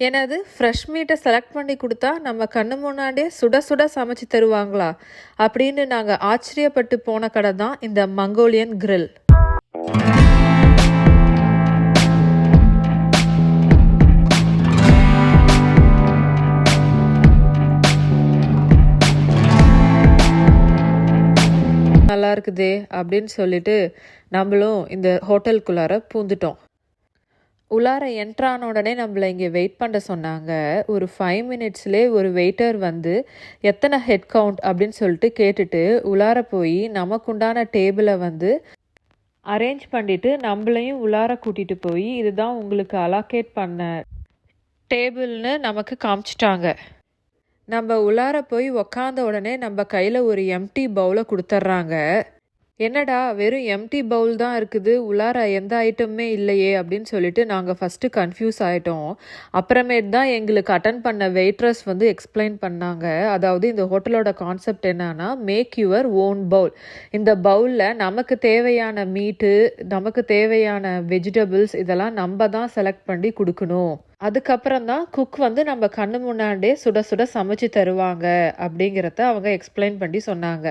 என்னது ஃப்ரெஷ் மீட்டை செலக்ட் பண்ணி கொடுத்தா நம்ம கண்ணு முன்னாடியே சுட சுட சமைச்சு தருவாங்களா? அப்படின்னு நாங்கள் ஆச்சரியப்பட்டு போன கடை தான் இந்த மங்கோலியன் கிரில் நல்லா இருக்குதே அப்படின்னு சொல்லிட்டு நம்மளும் இந்த ஹோட்டலுக்குள்ளார பூந்துட்டோம். உள்ளார என்ட்ரான உடனே நம்மளை இங்கே வெயிட் பண்ண சொன்னாங்க. ஒரு ஃபைவ் மினிட்ஸ்லே ஒரு வெயிட்டர் வந்து எத்தனை ஹெட் கவுண்ட் அப்படின்னு சொல்லிட்டு கேட்டுட்டு உள்ளார போய் நமக்குண்டான டேபிளை வந்து அரேஞ்ச் பண்ணிட்டு நம்மளையும் உள்ளார கூட்டிட்டு போய் இதுதான் உங்களுக்கு அலாகேட் பண்ண டேபிள்னு நமக்கு காமிச்சிட்டாங்க. நம்ம உள்ளார போய் உக்காந்த உடனே நம்ம கையில் ஒரு எம்டி பவுலை கொடுத்துட்றாங்க என்னடா வெறும் எம்டி பவுல் தான் இருக்குது உள்ளார எந்த ஐட்டமுமே இல்லையே அப்படின்னு சொல்லிட்டு நாங்கள் ஃபஸ்ட்டு கன்ஃபியூஸ் ஆகிட்டோம் அப்புறமேட்டு தான் எங்களுக்கு அட்டன் பண்ண வெயிட்ரஸ் வந்து எக்ஸ்பிளைன் பண்ணாங்க. அதாவது இந்த ஹோட்டலோட கான்செப்ட் என்னன்னா மேக் யுவர் ஓன் பவுல் இந்த பவுலில் நமக்கு தேவையான மீட்டு நமக்கு தேவையான வெஜிடபிள்ஸ் இதெல்லாம் நம்ம தான் செலக்ட் பண்ணி கொடுக்கணும். அதுக்கப்புறம் தான் குக் வந்து நம்ம கண்ணு முன்னாடியே சுட சுட சமைச்சு தருவாங்க அப்படிங்கிறத அவங்க எக்ஸ்பிளைன் பண்ணி சொன்னாங்க.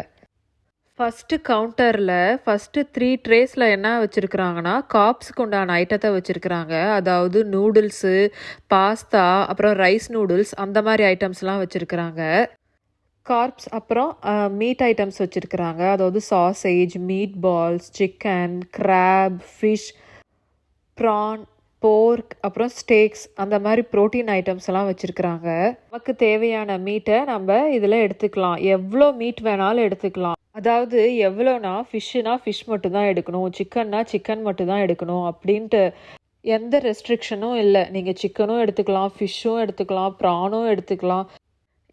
ஃபஸ்ட்டு கவுண்டரில் ஃபஸ்ட்டு த்ரீ ட்ரேஸில் என்ன வச்சுருக்குறாங்கன்னா காப்ஸுக்கு உண்டான ஐட்டத்தை வச்சுருக்குறாங்க. அதாவது நூடுல்ஸு பாஸ்தா அப்புறம் ரைஸ் நூடுல்ஸ் அந்த மாதிரி ஐட்டம்ஸ்லாம் வச்சுருக்குறாங்க. கார்ப்ஸ் அப்புறம் மீட் ஐட்டம்ஸ் வச்சுருக்குறாங்க. அதாவது sausage meat balls chicken crab fish prawn pork அப்புறம் ஸ்டேக்ஸ் அந்த மாதிரி ப்ரோட்டீன் ஐட்டம்ஸ் எல்லாம் வச்சுருக்குறாங்க. நமக்கு தேவையான மீட்டை நம்ம இதில் எடுத்துக்கலாம். எவ்வளோ மீட் வேணாலும் எடுத்துக்கலாம். அதாவது எவ்வளோனா ஃபிஷ்ஷுனா ஃபிஷ் மட்டும் தான் எடுக்கணும். சிக்கன்னா சிக்கன் மட்டும் தான் எடுக்கணும். அப்படின்ட்டு எந்த ரெஸ்ட்ரிக்ஷனும் இல்லை. நீங்கள் சிக்கனும் எடுத்துக்கலாம் ஃபிஷ்ஷும் எடுத்துக்கலாம் ப்ரானும் எடுத்துக்கலாம்.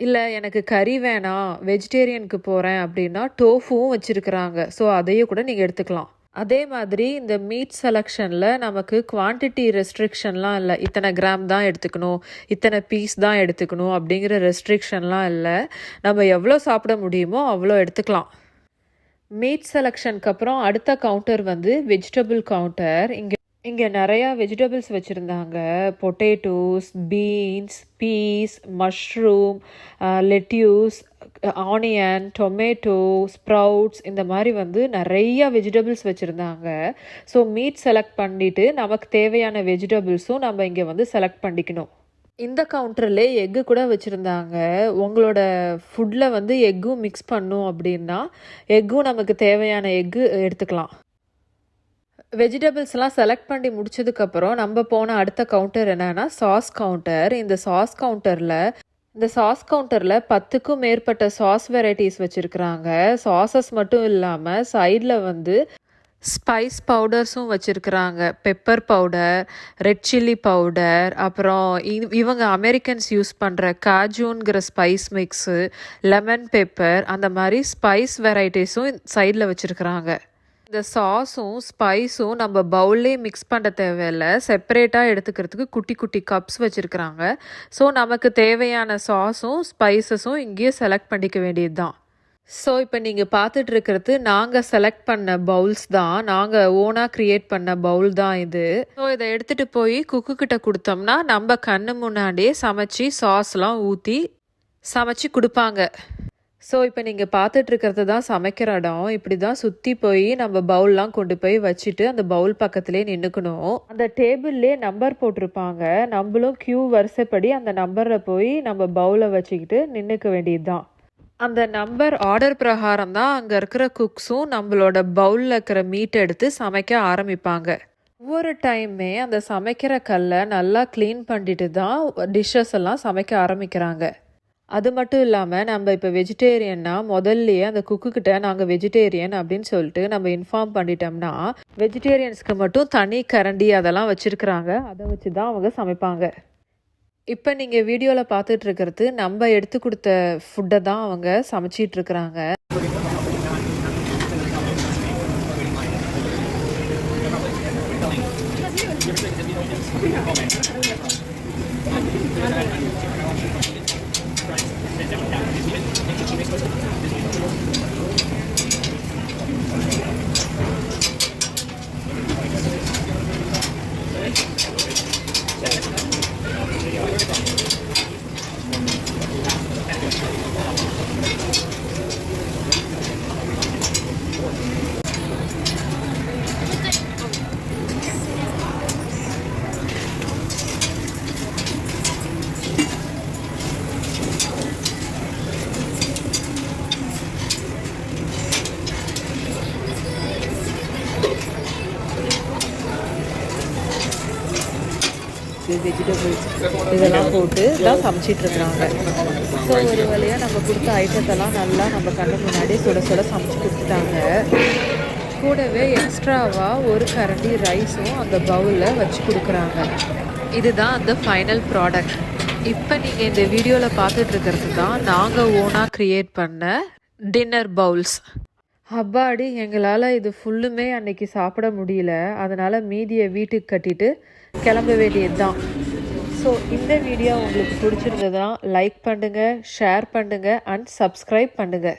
இல்லை எனக்கு கறி வேணாம் வெஜிடேரியனுக்கு போகிறேன் அப்படின்னா டோஃபுவும் வச்சுருக்குறாங்க. ஸோ அதையும் கூட நீங்கள் எடுத்துக்கலாம். அதே மாதிரி இந்த மீட் செலெக்ஷனில் நமக்கு குவான்டிட்டி ரெஸ்ட்ரிக்ஷன்லாம் இல்லை. இத்தனை கிராம் தான் எடுத்துக்கணும். இத்தனை பீஸ் தான் எடுத்துக்கணும் அப்படிங்கிற ரெஸ்ட்ரிக்ஷன்லாம் இல்லை. நம்ம எவ்வளோ சாப்பிட முடியுமோ அவ்வளோ எடுத்துக்கலாம். மீட் செலெக்ஷனுக்கு அப்புறம் அடுத்த கவுண்டர் வந்து வெஜிடபிள் கவுண்டர் இங்கே இங்கே நிறையா வெஜிடபிள்ஸ் வச்சுருந்தாங்க. Potatoes beans peas mushroom lettuce onion tomato sprouts இந்த மாதிரி வந்து நிறைய வெஜிடபிள்ஸ் வச்சுருந்தாங்க. ஸோ மீட் செலக்ட் பண்ணிவிட்டு நமக்கு தேவையான வெஜிடபிள்ஸும் நம்ம இங்கே வந்து செலக்ட் பண்ணிக்கணும். இந்த கவுண்டர்லே எக்கு கூட வச்சுருந்தாங்க. உங்களோட ஃபுட்டில் வந்து எக்கும் மிக்ஸ் பண்ணும் அப்படின்னா எக்கும் நமக்கு தேவையான எக்கு எடுத்துக்கலாம். வெஜிடபிள்ஸ்லாம் செலக்ட் பண்ணி முடிச்சதுக்கப்புறம் நம்ம போன அடுத்த கவுண்டர் என்னன்னா சாஸ் கவுண்டர் இந்த சாஸ் கவுண்டரில் இந்த சாஸ் கவுண்டரில் பத்துக்கும் மேற்பட்ட சாஸ் வெரைட்டிஸ் வச்சுருக்குறாங்க. சாசஸ் மட்டும் இல்லாமல் சைடில் வந்து ஸ்பைஸ் பவுடர்ஸும் வச்சுருக்குறாங்க. Pepper powder red chilli powder அப்புறம் இவங்க அமெரிக்கன்ஸ் யூஸ் பண்ணுற காஜூங்கிற ஸ்பைஸ் மிக்ஸு லெமன் பெப்பர் அந்த மாதிரி ஸ்பைஸ் வெரைட்டிஸும் சைடில் வச்சுருக்குறாங்க. இந்த சாஸும் ஸ்பைஸும் நம்ம பவுல்லே மிக்ஸ் பண்ண தேவையில்ல. செப்பரேட்டாக எடுத்துக்கிறதுக்கு குட்டி குட்டி கப்ஸ் வச்சுருக்குறாங்க. ஸோ நமக்கு தேவையான சாஸும் ஸ்பைசஸும் இங்கேயே செலக்ட் பண்ணிக்க வேண்டியது தான் ஸோ இப்போ நீங்கள் பார்த்துட்டு இருக்கிறது நாங்கள் செலக்ட் பண்ண பவுல்ஸ் தான். நாங்கள் ஓனாக க்ரியேட் பண்ண பவுல் தான் இது. ஸோ இதை எடுத்துகிட்டு போய் குக்கு கிட்ட கொடுத்தோம்னா நம்ம கண்ணு முன்னாடியே சமைச்சு சாஸ்லாம் ஊற்றி சமைச்சு கொடுப்பாங்க. ஸோ இப்போ நீங்கள் பார்த்துட்டு இருக்கிறது தான் சமைக்கிற இடம். இப்படி தான் சுற்றி போய் நம்ம பவுல்லாம் கொண்டு போய் வச்சுட்டு அந்த பவுல் பக்கத்துலேயே நின்றுக்கணும் அந்த டேபிள்லே நம்பர் போட்டிருப்பாங்க. நம்மளும் க்யூ வரிசைப்படி அந்த நம்பரில் போய் நம்ம பவுலை வச்சுக்கிட்டு நின்றுக்க வேண்டியது தான் அந்த நம்பர் ஆர்டர் பிரகாரம் தான் அங்கே இருக்கிற குக்ஸும் நம்மளோட பவுலில் இருக்கிற மீட் எடுத்து சமைக்க ஆரம்பிப்பாங்க. ஒவ்வொரு டைமே அந்த சமைக்கிற கல்லை நல்லா க்ளீன் பண்ணிட்டு தான் டிஷ்ஷஸ் எல்லாம் சமைக்க ஆரம்பிக்கிறாங்க. அது மட்டும் இல்லாமல் நம்ம இப்போ வெஜிடேரியன்னா முதல்லையே அந்த குக்குக்கிட்ட நாங்கள் வெஜிடேரியன் அப்படின்னு சொல்லிட்டு நம்ம இன்ஃபார்ம் பண்ணிட்டோம்னா வெஜிடேரியன்ஸ்க்கு மட்டும் தனி கரண்டி அதெல்லாம் வச்சுருக்குறாங்க. அதை வச்சு தான் அவங்க சமைப்பாங்க. இப்போ நீங்கள் வீடியோவில் பார்த்துட்டு இருக்கிறது நம்ம எடுத்து கொடுத்த ஃபுட்டை தான் அவங்க சமைச்சிட்டு வெஜிடபிள்ஸ் இதெல்லாம் போட்டு தான் சமைச்சிட்ருக்குறாங்க. ஸோ ஒரு வழியாக நம்ம கொடுத்த ஐட்டத்தெல்லாம் நல்லா நம்ம கண்ணு முன்னாடி சுட சுட சமைச்சு கொடுத்துட்டாங்க. கூடவே எக்ஸ்ட்ராவாக ஒரு கரண்டி ரைஸும் அந்த பவுலில் வச்சு கொடுக்குறாங்க. இதுதான் அந்த ஃபைனல் ப்ராடக்ட் இப்போ நீங்கள் இந்த வீடியோவில் பார்த்துட்டு இருக்கிறது தான் நாங்கள் ஓனாக க்ரியேட் பண்ண டின்னர் பவுல்ஸ் அப்பாடி எங்களால் இது ஃபுல்லுமே அன்னைக்கு சாப்பிட முடியல. அதனால் மீதியை வீட்டுக்கு கட்டிட்டு கிளம்ப வேண்டியது தான் ஸோ இந்த வீடியோ உங்களுக்கு பிடிச்சிருந்ததுன்னா லைக் பண்ணுங்கள் ஷேர் பண்ணுங்கள் அண்ட் சப்ஸ்கிரைப் பண்ணுங்கள்